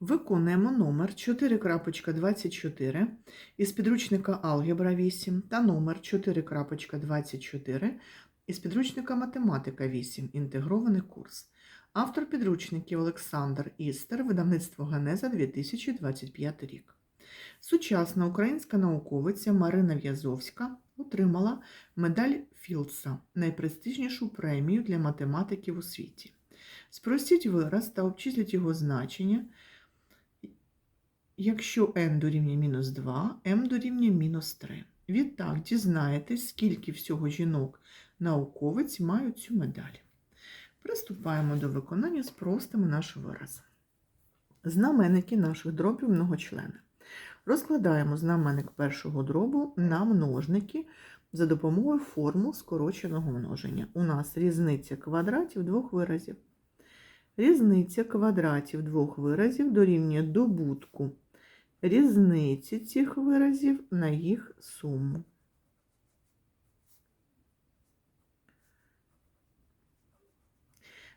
Виконуємо номер 4.24 із підручника Алгебра 8 та номер 4.24 із підручника Математика 8. Інтегрований курс. Автор підручників Олександр Істер, видавництво Генеза 2025 рік. Сучасна українська науковиця Марина В'язовська отримала медаль Філдса, найпрестижнішу премію для математиків у світі. Спростіть вираз та обчисліть його значення, якщо n дорівнює мінус 2, m дорівнює мінус 3. Відтак дізнаєтесь, скільки всього жінок-науковиць мають цю медаль. Приступаємо до виконання, спростимо наш вираз. Знаменники наших дробів многочлени. Розкладаємо знаменник першого дробу на множники за допомогою формул скороченого множення. У нас різниця квадратів двох виразів. Різниця квадратів двох виразів дорівнює добутку різниці цих виразів на їх суму.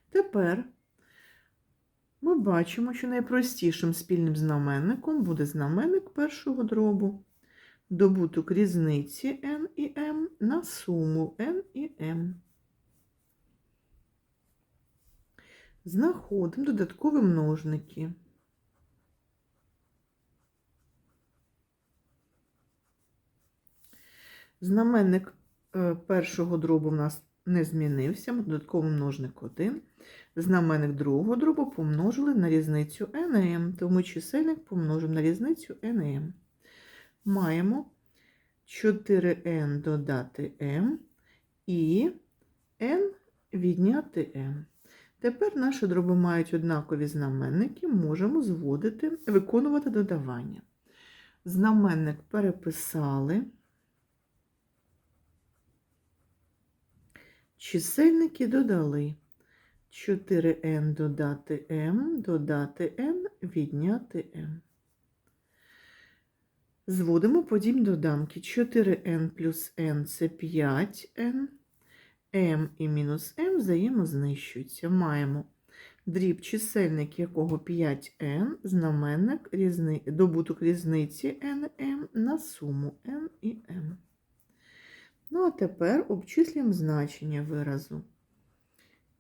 Тепер ми бачимо, що найпростішим спільним знаменником буде знаменник першого дробу. Добуток різниці n і m на суму n і m. Знаходимо додаткові множники. Знаменник е, першого дробу в нас не змінився, додатковий множник 1. Знаменник другого дробу помножили на різницю n і тому чисельник помножимо на різницю n і. Маємо 4n додати m і n відняти m. Тепер наші дроби мають однакові знаменники, можемо зводити, виконувати додавання. Знаменник переписали. Чисельники додали 4n додати m, додати n, відняти m. Зводимо подібні доданки. 4n плюс n це 5n, m і мінус m взаємознищуються. Маємо дріб чисельник якого 5n, знаменник різни... добуток різниці n, m на суму n і m. Ну, а тепер обчислюємо значення виразу.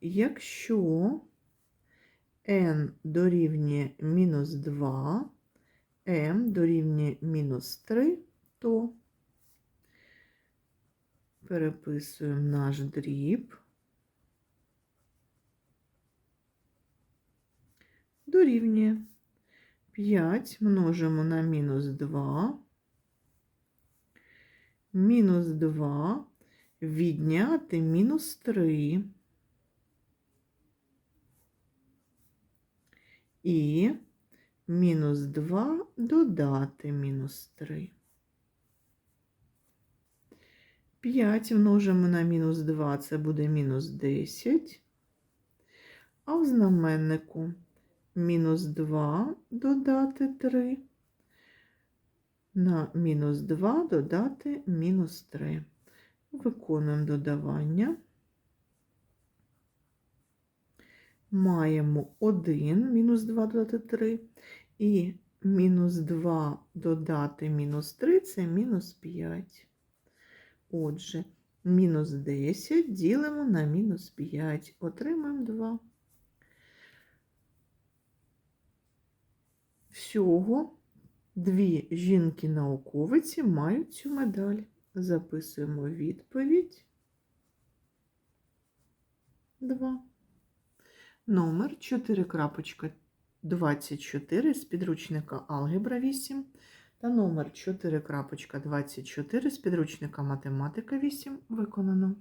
Якщо n дорівнює мінус 2, m дорівнює мінус 3, то переписуємо наш дріб. Дорівнює 5 множимо на мінус 2 мінус 2 відняти мінус 3. І мінус 2 додати мінус 3. 5 множимо на мінус 2, це буде мінус 10. А в знаменнику мінус 2 додати 3 на мінус 2 додати мінус 3. Виконуємо додавання. Маємо 1 мінус 2 додати 3. І мінус 2 додати мінус 3 це мінус 5. Отже, мінус 10 ділимо на мінус 5. Отримаємо 2. Всього Дві жінки-науковиці мають цю медаль. Записуємо відповідь 2. Номер 4.24 з підручника Алгебра 8 та номер 4.24 з підручника Математика 8 виконано.